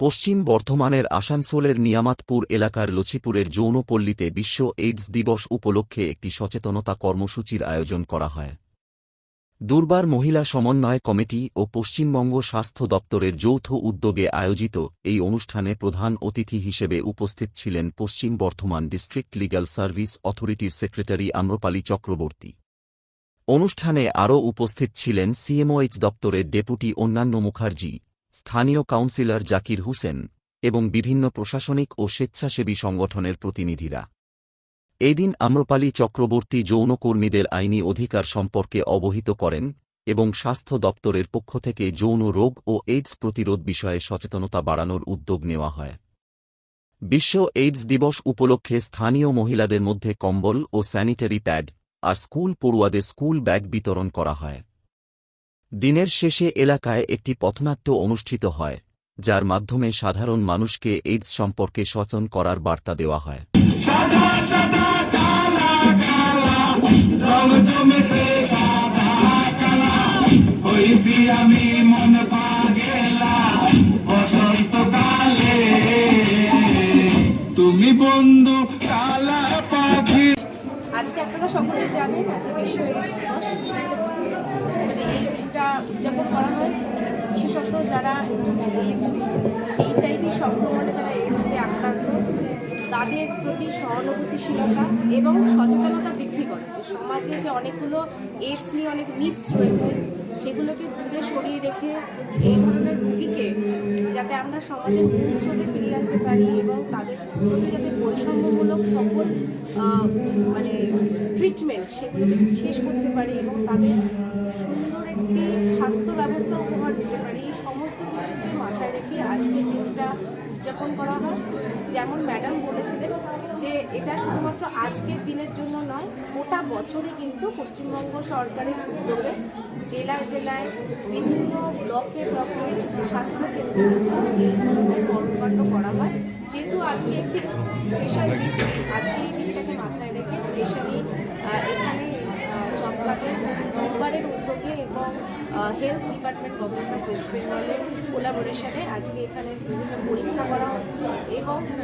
পশ্চিম বর্ধমানের আসানসোলের নিয়ামাতপুর এলাকার লছিপুরের যৌনপল্লীতে বিশ্ব এইডস দিবস উপলক্ষে একটি সচেতনতা কর্মসূচির আয়োজন করা হয়। দুর্বার মহিলা সমন্বয় কমিটি ও পশ্চিমবঙ্গ স্বাস্থ্য দপ্তরের যৌথ উদ্যোগে আয়োজিত এই অনুষ্ঠানে প্রধান অতিথি হিসেবে উপস্থিত ছিলেন Paschim Bardhaman district legal service অথরিটির সেক্রেটারি আম্রপালি চক্রবর্তী। অনুষ্ঠানে আরও উপস্থিত ছিলেন সিএমওএইচ দপ্তরের ডেপুটি অন্যান্য মুখার্জি স্থানীয় কাউন্সিলর জাকির হুসেন এবং বিভিন্ন প্রশাসনিক ও স্বেচ্ছাসেবী সংগঠনের প্রতিনিধিরা। এদিন আম্রপালি চক্রবর্তী যৌনকর্মীদের আইনি অধিকার সম্পর্কে অবহিত করেন এবং স্বাস্থ্য দপ্তরের পক্ষ থেকে যৌন রোগ ও এইডস প্রতিরোধ বিষয়ে সচেতনতা বাড়ানোর উদ্যোগ নেওয়া হয়। বিশ্ব এইডস দিবস উপলক্ষে স্থানীয় মহিলাদের মধ্যে কম্বল ও স্যানিটারি প্যাড আর স্কুল পড়ুয়াদের স্কুল ব্যাগ বিতরণ করা হয়। দিনের শেষে এলাকায় একটি পথনাট্য অনুষ্ঠিত হয়, যার মাধ্যমে সাধারণ মানুষকে এইডস সম্পর্কে সচেতন করার বার্তা দেওয়া হয়। তুমি বন্ধু আজকে আপনারা সকলেই জানেন আজকে বিশ্ব এইডস দিবস মানে এই দিনটা উদযাপন করা হয় বিশেষত যারা এইডস এইচআইভি সংক্রমণে যারা এইডসে আক্রান্ত, তাদের প্রতি সহানুভূতিশীলতা এবং সচেতনতা বৃদ্ধি করে। সমাজে যে অনেকগুলো এইডস নিয়ে অনেক মিথস রয়েছে, সেগুলোকে দূরে সরিয়ে রেখে এই ধরনের রুগীকে যাতে আমরা সমাজের স্রোতে ফিরিয়ে আসতে পারি এবং তাদের প্রতি যাতে বৈষম্যমূলক সকল মানে ট্রিটমেন্ট সেগুলোকে শেষ করতে পারি এবং তাদের উদযাপন করা হয়। যেমন ম্যাডাম বলেছিলেন যে এটা শুধুমাত্র আজকের দিনের জন্য নয়, গোটা বছরে কিন্তু পশ্চিমবঙ্গ সরকারের উদ্যোগে জেলায় জেলায় বিভিন্ন ব্লকে ব্লকে স্বাস্থ্য কেন্দ্রে এই ধরনের কর্মকাণ্ড করা হয়। যেহেতু আজকে একটি স্পেশাল আজকে এই দিনটাকে মাথায় রেখে স্পেশালি এখানে চমকাতে রোববারের উদ্যোগে এবং হেলথ ডিপার্টমেন্ট গভর্নমেন্ট ওয়েস্ট বেঙ্গলের কোলাবোরেশনে আজকে এখানে বিভিন্ন পরীক্ষা করা হচ্ছে এবং